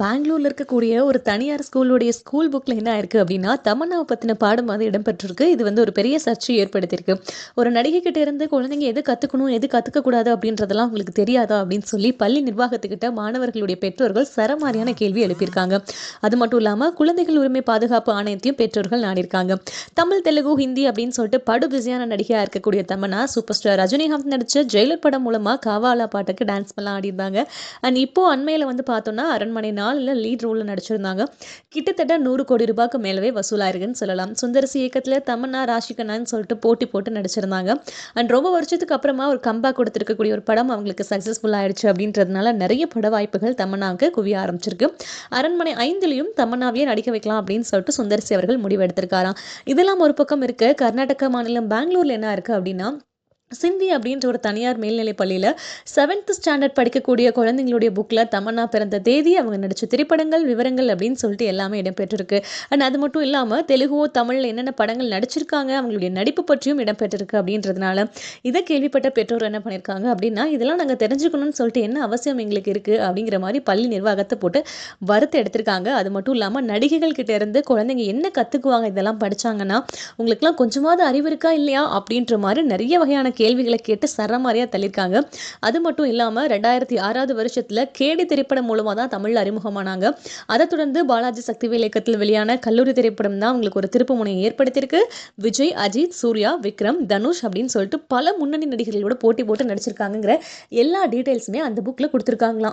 பெங்களூரில் இருக்கக்கூடிய ஒரு தனியார் ஸ்கூலுடைய ஸ்கூல் புக்கில் என்ன ஆயிருக்கு அப்படின்னா தமன்னாவை பற்றின பாடம் வந்து இடம்பெற்றிருக்கு. இது வந்து ஒரு பெரிய சர்ச்சை ஏற்படுத்தியிருக்கு. ஒரு நடிகை கிட்ட இருந்து குழந்தைங்க எது கற்றுக்கணும் எது கற்றுக்கக்கூடாது அப்படின்றதெல்லாம் உங்களுக்கு தெரியாதா அப்படின்னு சொல்லி பள்ளி நிர்வாகத்துக்கிட்ட மாணவர்களுடைய பெற்றோர்கள் சரமாரியான கேள்வி எழுப்பியிருக்காங்க. அது மட்டும் இல்லாமல் குழந்தைகள் உரிமை பாதுகாப்பு ஆணையத்தையும் பெற்றோர்கள் நாடியிருக்காங்க. தமிழ் தெலுங்கு ஹிந்தி அப்படின்னு சொல்லிட்டு படு பிஸியான நடிகையாக இருக்கக்கூடிய தமனா சூப்பர் ஸ்டார் ரஜினிகாந்த் நடித்த ஜெயிலர் படம் மூலமாக காவாலா பாட்டுக்கு டான்ஸ் பண்ணலாம் ஆடிருந்தாங்க அண்ட் இப்போ அண்மையில் வந்து பார்த்தோன்னா அரண்மனை நாளில் லீட் ரோலில் நடிச்சிருந்தாங்க. கிட்டத்தட்ட நூறு கோடி ரூபாய்க்கு மேலவே வசூலாயிருக்குன்னு சொல்லலாம். சுந்தரசி இயக்கத்தில் தமன்னா ராஷிகண்ணான்னு சொல்லிட்டு போட்டி போட்டு நடிச்சிருந்தாங்க. அண்ட் ரொம்ப வருஷத்துக்கு அப்புறமா ஒரு கம்பா கொடுத்துருக்கக்கூடிய ஒரு படம் அவங்களுக்கு சக்ஸஸ்ஃபுல் ஆயிடுச்சு அப்படின்றதுனால நிறைய பட வாய்ப்புகள் தமன்னாவுக்கு குவிய ஆரம்பிச்சிருக்கு. அரண்மனை ஐந்துலையும் தமன்னாவையே நடிக்க வைக்கலாம் அப்படின்னு சொல்லிட்டு சுந்தரசி அவர்கள் முடிவெடுத்திருக்காராம் இதெல்லாம் ஒரு பக்கம் இருக்க. கர்நாடகா மாநிலம் பெங்களூர்ல என்ன இருக்கு அப்படின்னா சிந்தி அப்படின்ற ஒரு தனியார் மேல்நிலைப் பள்ளியில் செவன்த் ஸ்டாண்டர்ட் படிக்கக்கூடிய குழந்தைங்களுடைய புக்கில் தமன்னா பிறந்த தேதி அவங்க நடித்த திரைப்படங்கள் விவரங்கள் அப்படின்னு சொல்லிட்டு எல்லாமே இடம்பெற்றிருக்கு. அண்ட் அது மட்டும் இல்லாமல் தெலுங்கோ தமிழில் என்னென்ன படங்கள் நடிச்சிருக்காங்க அவங்களுடைய நடிப்பு பற்றியும் இடம்பெற்றிருக்கு அப்படின்றதுனால இதை கேள்விப்பட்ட பெற்றோர் என்ன பண்ணியிருக்காங்க அப்படின்னா இதெல்லாம் நாங்கள் தெரிஞ்சுக்கணும்னு சொல்லிட்டு என்ன அவசியம் எங்களுக்கு இருக்குது அப்படிங்கிற மாதிரி பள்ளி நிர்வாகத்தை போட்டு வருத்த எடுத்திருக்காங்க. அது மட்டும் இல்லாமல் நடிகைகள் கிட்ட இருந்து குழந்தைங்க என்ன கற்றுக்குவாங்க இதெல்லாம் படித்தாங்கன்னா உங்களுக்குலாம் கொஞ்சமாவது அறிவு இருக்கா இல்லையா? அப்படின்ற மாதிரி நிறைய வகையான கேள்விகளை கேட்டு சரமாரியாக தள்ளியிருக்காங்க. அது மட்டும் இல்லாமல் ரெண்டாயிரத்தி ஆறாவது வருஷத்தில் கேடி திரைப்படம் மூலமாக தான் தமிழில் அறிமுகமானாங்க. அதை தொடர்ந்து பாலாஜி சக்திவேல் இயக்கத்தில் வெளியான கல்லூரி திரைப்படம் தான் அவங்களுக்கு ஒரு திருப்பு முனையை ஏற்படுத்தியிருக்கு. விஜய் அஜித் சூர்யா விக்ரம் தனுஷ் அப்படின்னு சொல்லிட்டு பல முன்னணி நடிகர்களோட போட்டி போட்டு நடிச்சிருக்காங்கங்கிற எல்லா டீட்டெயில்ஸுமே அந்த புக்கில் கொடுத்துருக்காங்களாம்.